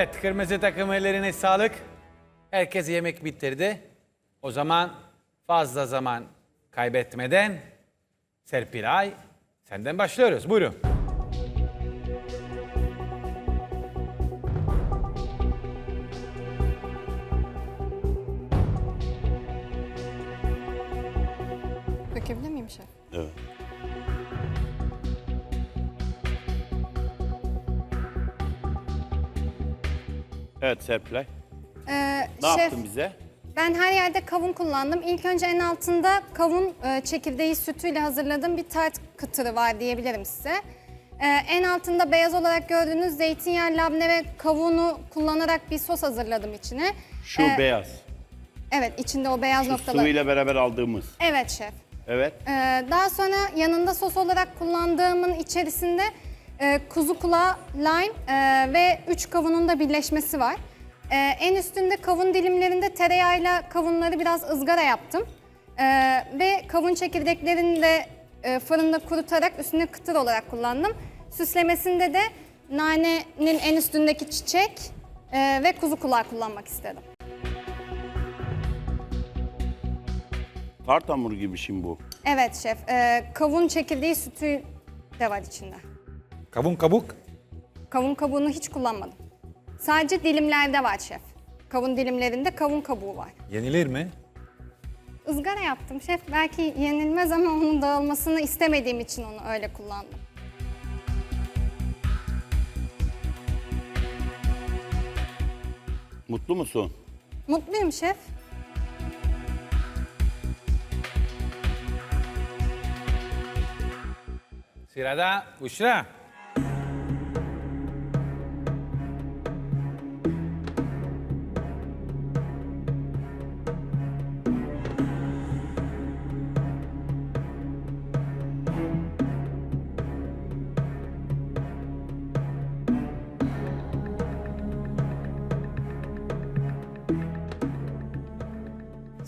Evet, kırmızı takım ellerine sağlık. Herkes yemek bitirdi. O zaman fazla zaman kaybetmeden Serpilay senden başlıyoruz. Buyurun. Evet Serpilay. Ee, Ne şef, yaptın bize? ben her yerde kavun kullandım. İlk önce en altında kavun e, çekirdeği sütüyle hazırladığım bir tart kıtırı var diyebilirim size. Ee, en altında beyaz olarak gördüğünüz zeytinyağı, labne ve kavunu kullanarak bir sos hazırladım içine. Şu Ee, beyaz. Evet, içinde o beyaz Şu noktalar. sıvıyla beraber aldığımız. Evet şef. Evet. Ee, daha sonra yanında sos olarak kullandığımın içerisinde e, kuzu kulağı, lime e, ve üç kavunun da birleşmesi var. Ee, en üstünde kavun dilimlerinde tereyağıyla kavunları biraz ızgara yaptım. Ee, ve kavun çekirdeklerini de e, fırında kurutarak üstüne kıtır olarak kullandım. Süslemesinde de nanenin en üstündeki çiçek e, ve kuzu kulağı kullanmak istedim. Tart hamuru gibi şimdi bu. Evet şef, e, kavun çekirdeği sütü de var içinde. Kavun kabuk. Kavun kabuğunu hiç kullanmadım. Sadece dilimlerde var şef. Kavun dilimlerinde kavun kabuğu var. Yenilir mi? Izgara yaptım şef. Belki yenilmez ama onun dağılmasını istemediğim için onu öyle kullandım. Mutlu musun? Mutluyum şef. Sırada Büşra.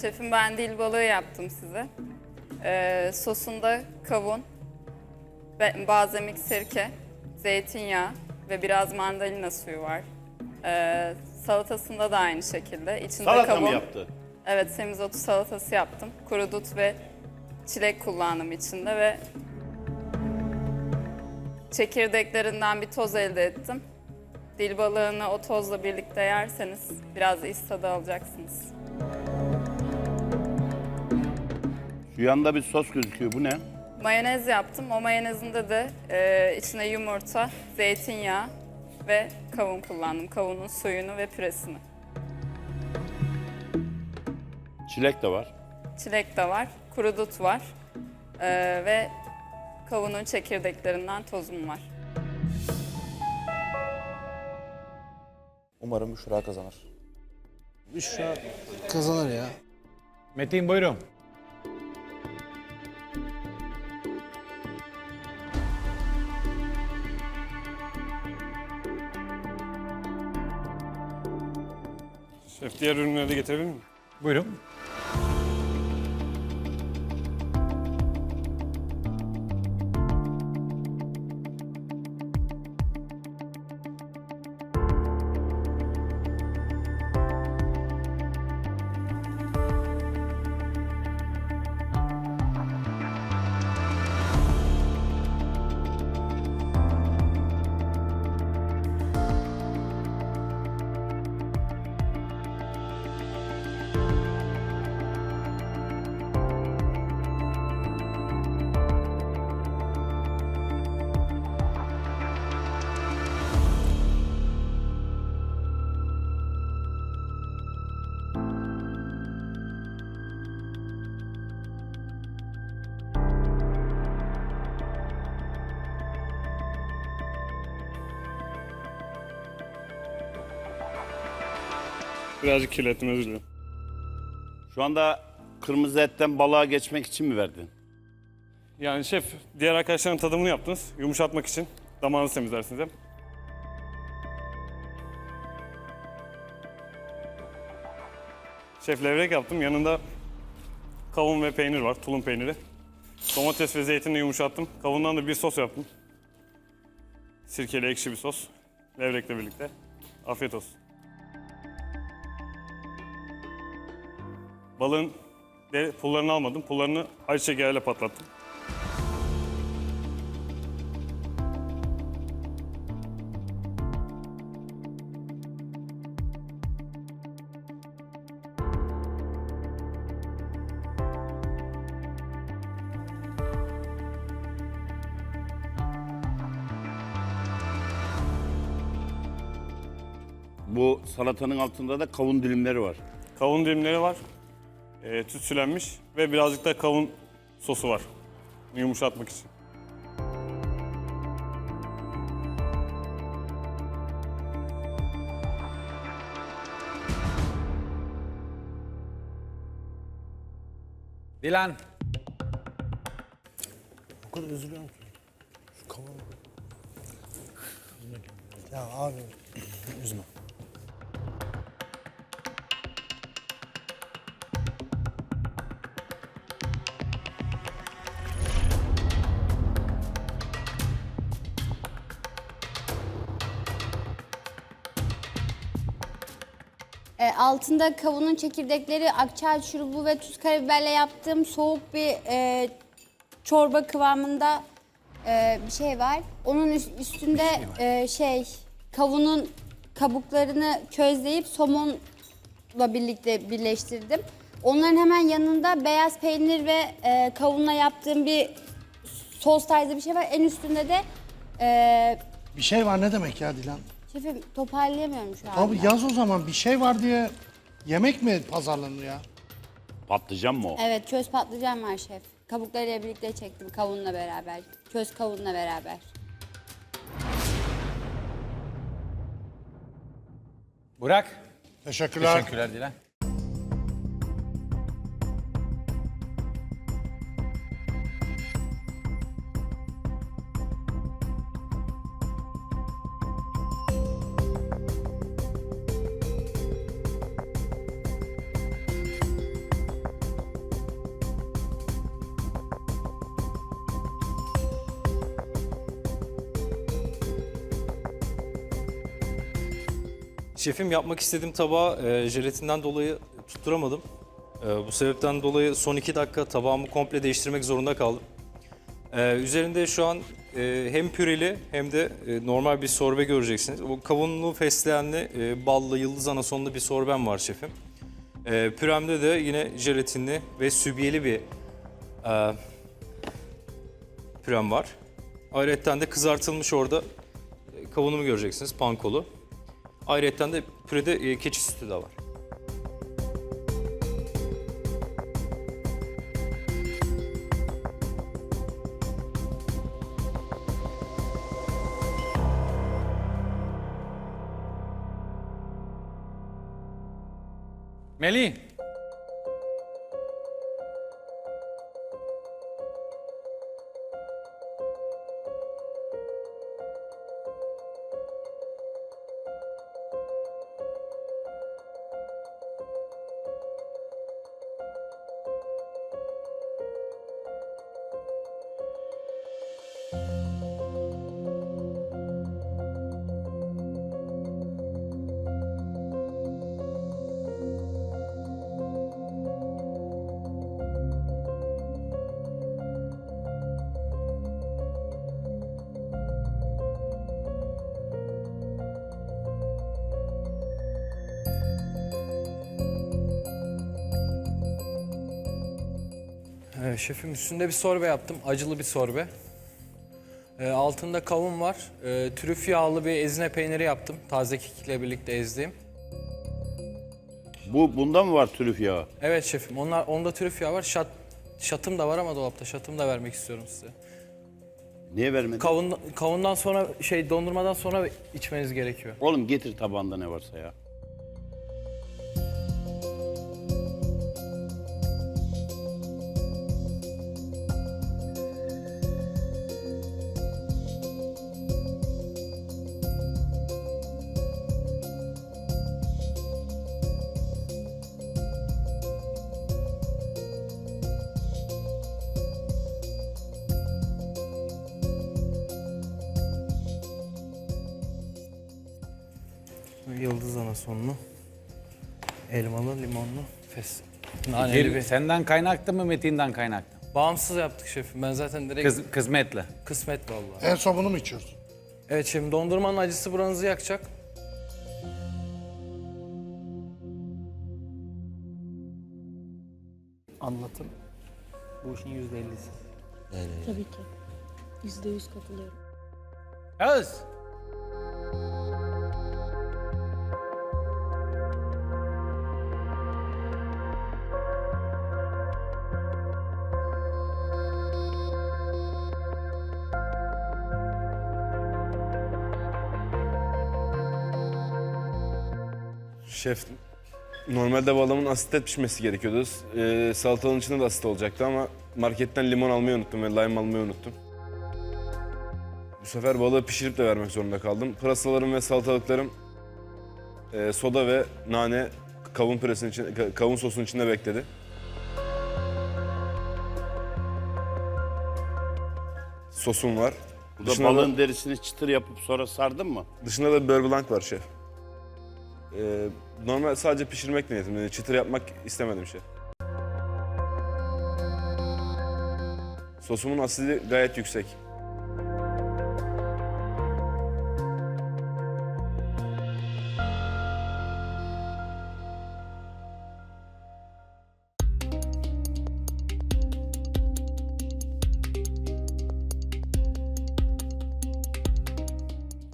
Şefim ben dil balığı yaptım size. Ee, sosunda kavun, balzamik sirke, zeytinyağı ve biraz mandalina suyu var. Ee, salatasında da aynı şekilde. İçinde Salata kavun. mı yaptı? Evet, semizotu salatası yaptım. Kuru dut ve çilek kullandım içinde ve çekirdeklerinden bir toz elde ettim. Dil balığını o tozla birlikte yerseniz biraz iç tadı alacaksınız. Yanda bir sos gözüküyor. Bu ne? Mayonez yaptım. O mayonezinde de e, içine yumurta, zeytinyağı ve kavun kullandım. Kavunun suyunu ve püresini. Çilek de var. Çilek de var, kuru dut var e, ve kavunun çekirdeklerinden tozum var. Umarım Büşra kazanır. Büşra kazanır ya. Metin buyurun. Diğer ürünleri de getirebilir miyim? Buyurun. Birazcık kirlettim özür dilerim. Şu anda kırmızı etten balığa geçmek için mi verdin? Yani şef diğer arkadaşların tadımını yaptınız. Yumuşatmak için. Damağınızı temizlersiniz hem. Şef levrek yaptım. Yanında kavun ve peynir var. Tulum peyniri. Domates ve zeytinle yumuşattım. Kavundan da bir sos yaptım. Sirkeli ekşi bir sos. Levrekle birlikte. Afiyet olsun. Balığın de pullarını almadım. Pullarını ayçiçek yağıyla patlattım. Bu salatanın altında da kavun dilimleri var. Kavun dilimleri var. E, tütsülenmiş ve birazcık da kavun sosu var. Yumuşatmak için. Dilan. O kadar üzülüyorum ki. Şu kavanoz. Ya abi üzme. E, altında kavunun çekirdekleri, akçaağaç şurubu ve tuz karabiberle yaptığım soğuk bir e, çorba kıvamında e, bir şey var. Onun üst- üstünde e, şey kavunun kabuklarını közleyip somonla birlikte birleştirdim. Onların hemen yanında beyaz peynir ve e, kavunla yaptığım bir sos tarzı bir şey var. En üstünde de e, Bir şey var ne demek ya Dilan? Şefim toparlayamıyorum şu anda. Abi yaz o zaman bir şey var diye yemek mi pazarlanıyor ya? Patlıcan mı o? Evet köz patlıcan var şef. Kabuklarıyla birlikte çektim kavunla beraber. Köz kavunla beraber. Burak. Teşekkürler. Teşekkürler Dilan. Şefim yapmak istediğim tabağı e, jelatinden dolayı tutturamadım. E, bu sebepten dolayı son iki dakika tabağımı komple değiştirmek zorunda kaldım. E, üzerinde şu an e, hem püreli hem de e, normal bir sorbe göreceksiniz. Bu kavunlu, fesleğenli, e, ballı, yıldız anasonlu bir sorbem var şefim. E, püremde de yine jelatinli ve sübiyeli bir e, pürem var. Ayrıca de kızartılmış orada e, kavunumu göreceksiniz, pankolu. Ayrıca de pürede e, keçi sütü de var. Melih. Ee, şefim üstünde bir sorbe yaptım. Acılı bir sorbe. Ee, altında kavun var. Ee, trüf yağlı bir ezine peyniri yaptım. Taze kekikle birlikte ezdiğim. Bu bunda mı var trüf yağı? Evet şefim. Onlar, onda trüf yağı var. Şat, şatım da var ama dolapta. Şatım da vermek istiyorum size. Niye vermedin? Kavun, kavundan sonra şey dondurmadan sonra içmeniz gerekiyor. Oğlum getir tabağında ne varsa ya. Anasonlu, elmalı, limonlu, fes. Naneli Bir, senden kaynaklı mı Metin'den kaynaklı? Bağımsız yaptık şefim. Ben zaten direkt Kız, kısmetli. kısmet vallahi. En son bunu mu içiyorsun? Evet şefim dondurmanın acısı buranızı yakacak. Anlatım bu işin yüzde ellisi. Tabii ki. Yüzde yüz katılıyorum. Yağız. Şef, normalde balığımın asitte pişmesi gerekiyordu. Ee, salatanın içinde de asit olacaktı ama marketten limon almayı unuttum ve lime almayı unuttum. Bu sefer balığı pişirip de vermek zorunda kaldım. Pırasalarım ve salatalıklarım e, soda ve nane kavun püresinin içinde, ka- kavun sosunun içinde bekledi. Sosum var. Burada Dışına da- balığın derisini çıtır yapıp sonra sardın mı? Dışında da beurre blanc var şef. Ee, normal sadece pişirmek niyetimde. Çıtır yapmak istemedim şef. Sosumun asidi gayet yüksek.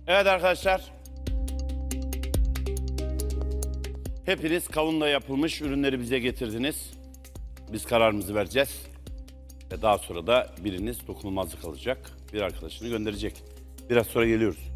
Evet arkadaşlar. Hepiniz kavunla yapılmış ürünleri bize getirdiniz. Biz kararımızı vereceğiz. Ve daha sonra da biriniz dokunulmazlık alacak. Bir arkadaşını gönderecek. Biraz sonra geliyoruz.